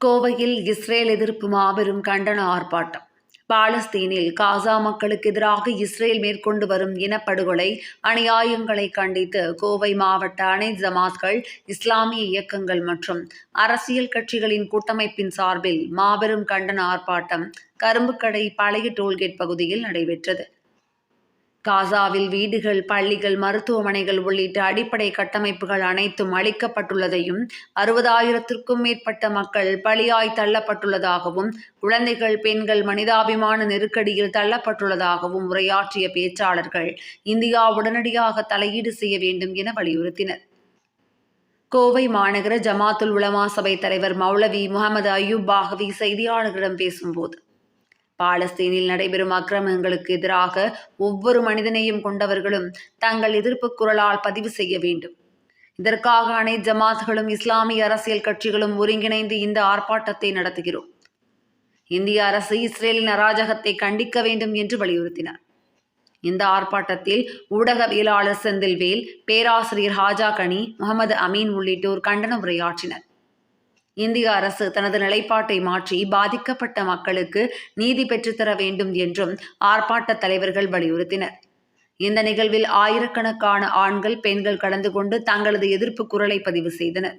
கோவையில் இஸ்ரேல் எதிர்ப்பு மாபெரும் கண்டன ஆர்ப்பாட்டம். பாலஸ்தீனில் காசா மக்களுக்கு எதிராக இஸ்ரேல் மேற்கொண்டு வரும் இனப்படுகொலை அநியாயங்களை கண்டித்து கோவை மாவட்ட அணை ஜமாத்கள் இஸ்லாமிய இயக்கங்கள் மற்றும் அரசியல் கட்சிகளின் கூட்டமைப்பின் சார்பில் மாபெரும் கண்டன ஆர்ப்பாட்டம் கரும்புக்கடை பழைய டோல்கேட் பகுதியில் நடைபெற்றது. காசாவில் வீடுகள் பள்ளிகள் மருத்துவமனைகள் உள்ளிட்ட அடிப்படை கட்டமைப்புகள் அனைத்தும் அளிக்கப்பட்டுள்ளதையும் அறுபதாயிரத்திற்கும் மேற்பட்ட மக்கள் பலியாய் தள்ளப்பட்டுள்ளதாகவும் குழந்தைகள் பெண்கள் மனிதாபிமான நெருக்கடியில் தள்ளப்பட்டுள்ளதாகவும் உரையாற்றிய பேச்சாளர்கள் இந்தியா உடனடியாக தலையீடு செய்ய வேண்டும் என வலியுறுத்தினர். கோவை மாநகர ஜமாத்துல் உலமா சபை தலைவர் மௌலவி முகமது அய்யூப் பாகவி செய்தியாளர்களிடம் பேசும்போது பாலஸ்தீனில் நடைபெறும் அக்கிரமங்களுக்கு எதிராக ஒவ்வொரு மனிதனையும் கொண்டவர்களும் தங்கள் எதிர்ப்பு குரலால் பதிவு செய்ய வேண்டும். இதற்காக அனைத்து ஜமாத்களும் இஸ்லாமிய அரசியல் கட்சிகளும் ஒருங்கிணைந்து இந்த ஆர்ப்பாட்டத்தை நடத்துகிறோம். இந்திய அரசு இஸ்ரேலின் அராஜகத்தை கண்டிக்க வேண்டும் என்று வலியுறுத்தினார். இந்த ஆர்ப்பாட்டத்தில் ஊடகவியலாளர் செந்தில்வேல் பேராசிரியர் ஹாஜா கனி முகமது அமீன் உள்ளிட்டோர் கண்டன உரையாற்றினர். இந்திய அரசு தனது நிலைப்பாட்டை மாற்றி பாதிக்கப்பட்ட மக்களுக்கு நீதி பெற்றுத்தர வேண்டும் என்றும் ஆர்ப்பாட்ட தலைவர்கள் வலியுறுத்தினர். இந்த நிகழ்வில் ஆயிரக்கணக்கான ஆண்கள் பெண்கள் கலந்து கொண்டு தங்களது எதிர்ப்பு குரலை பதிவு செய்தனர்.